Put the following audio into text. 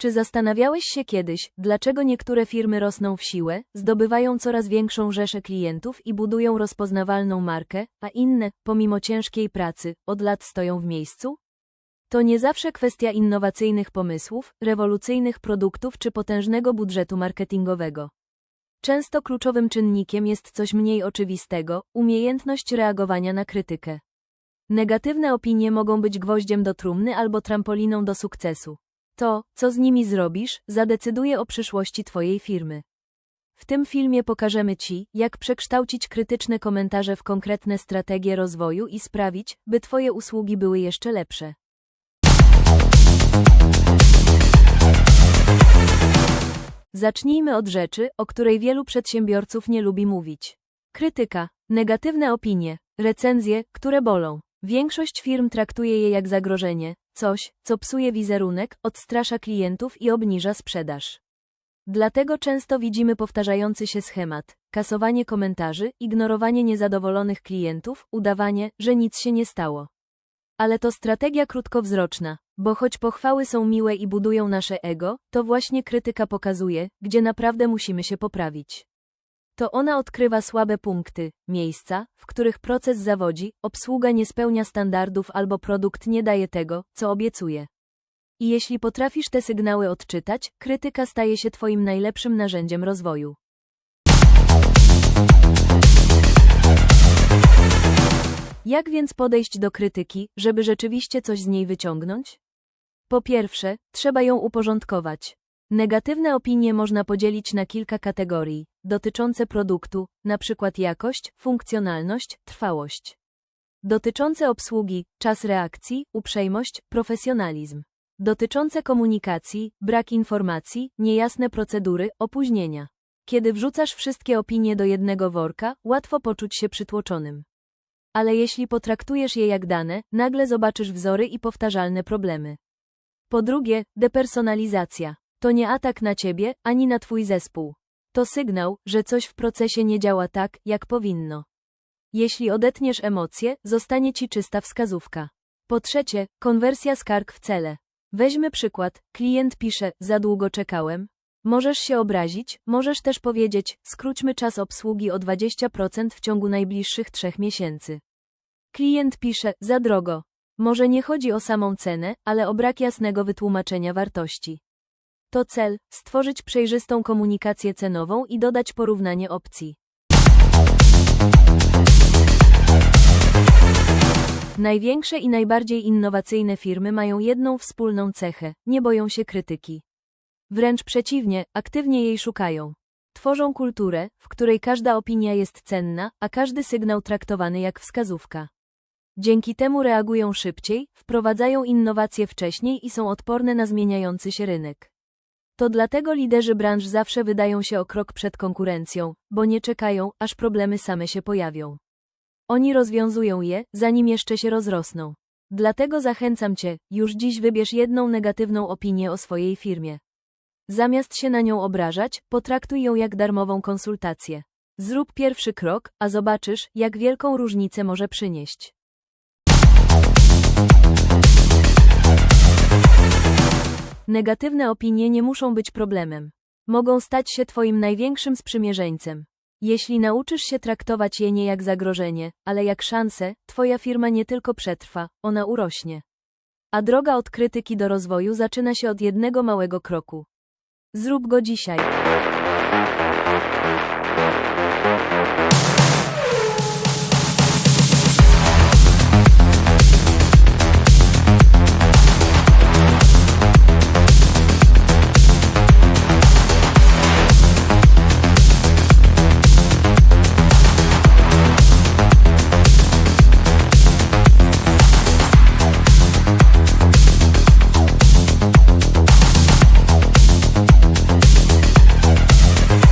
Czy zastanawiałeś się kiedyś, dlaczego niektóre firmy rosną w siłę, zdobywają coraz większą rzeszę klientów i budują rozpoznawalną markę, a inne, pomimo ciężkiej pracy, od lat stoją w miejscu? To nie zawsze kwestia innowacyjnych pomysłów, rewolucyjnych produktów czy potężnego budżetu marketingowego. Często kluczowym czynnikiem jest coś mniej oczywistego umiejętność reagowania na krytykę. Negatywne opinie mogą być gwoździem do trumny albo trampoliną do sukcesu. To, co z nimi zrobisz, zadecyduje o przyszłości Twojej firmy. W tym filmie pokażemy Ci, jak przekształcić krytyczne komentarze w konkretne strategie rozwoju i sprawić, by Twoje usługi były jeszcze lepsze. Zacznijmy od rzeczy, o której wielu przedsiębiorców nie lubi mówić. Krytyka, negatywne opinie, recenzje, które bolą. Większość firm traktuje je jak zagrożenie, coś, co psuje wizerunek, odstrasza klientów i obniża sprzedaż. Dlatego często widzimy powtarzający się schemat: kasowanie komentarzy, ignorowanie niezadowolonych klientów, udawanie, że nic się nie stało. Ale to strategia krótkowzroczna, bo choć pochwały są miłe i budują nasze ego, to właśnie krytyka pokazuje, gdzie naprawdę musimy się poprawić. To ona odkrywa słabe punkty, miejsca, w których proces zawodzi, obsługa nie spełnia standardów albo produkt nie daje tego, co obiecuje. I jeśli potrafisz te sygnały odczytać, krytyka staje się Twoim najlepszym narzędziem rozwoju. Jak więc podejść do krytyki, żeby rzeczywiście coś z niej wyciągnąć? Po pierwsze, trzeba ją uporządkować. Negatywne opinie można podzielić na kilka kategorii, dotyczące produktu, np. jakość, funkcjonalność, trwałość. Dotyczące obsługi, czas reakcji, uprzejmość, profesjonalizm. Dotyczące komunikacji, brak informacji, niejasne procedury, opóźnienia. Kiedy wrzucasz wszystkie opinie do jednego worka, łatwo poczuć się przytłoczonym. Ale jeśli potraktujesz je jak dane, nagle zobaczysz wzory i powtarzalne problemy. Po drugie, depersonalizacja. To nie atak na ciebie, ani na twój zespół. To sygnał, że coś w procesie nie działa tak, jak powinno. Jeśli odetniesz emocje, zostanie ci czysta wskazówka. Po trzecie, konwersja skarg w cele. Weźmy przykład, klient pisze, za długo czekałem. Możesz się obrazić, możesz też powiedzieć, skróćmy czas obsługi o 20% w ciągu najbliższych trzech miesięcy. Klient pisze, za drogo. Może nie chodzi o samą cenę, ale o brak jasnego wytłumaczenia wartości. To cel stworzyć przejrzystą komunikację cenową i dodać porównanie opcji. Największe i najbardziej innowacyjne firmy mają jedną wspólną cechę nie boją się krytyki. Wręcz przeciwnie, aktywnie jej szukają. Tworzą kulturę, w której każda opinia jest cenna, a każdy sygnał traktowany jak wskazówka. Dzięki temu reagują szybciej, wprowadzają innowacje wcześniej i są odporne na zmieniający się rynek. To dlatego liderzy branż zawsze wydają się o krok przed konkurencją, bo nie czekają, aż problemy same się pojawią. Oni rozwiązują je, zanim jeszcze się rozrosną. Dlatego zachęcam Cię, już dziś wybierz jedną negatywną opinię o swojej firmie. Zamiast się na nią obrażać, potraktuj ją jak darmową konsultację. Zrób pierwszy krok, a zobaczysz, jak wielką różnicę może przynieść. Negatywne opinie nie muszą być problemem. Mogą stać się Twoim największym sprzymierzeńcem. Jeśli nauczysz się traktować je nie jak zagrożenie, ale jak szansę, Twoja firma nie tylko przetrwa, ona urośnie. A droga od krytyki do rozwoju zaczyna się od jednego małego kroku. Zrób go dzisiaj.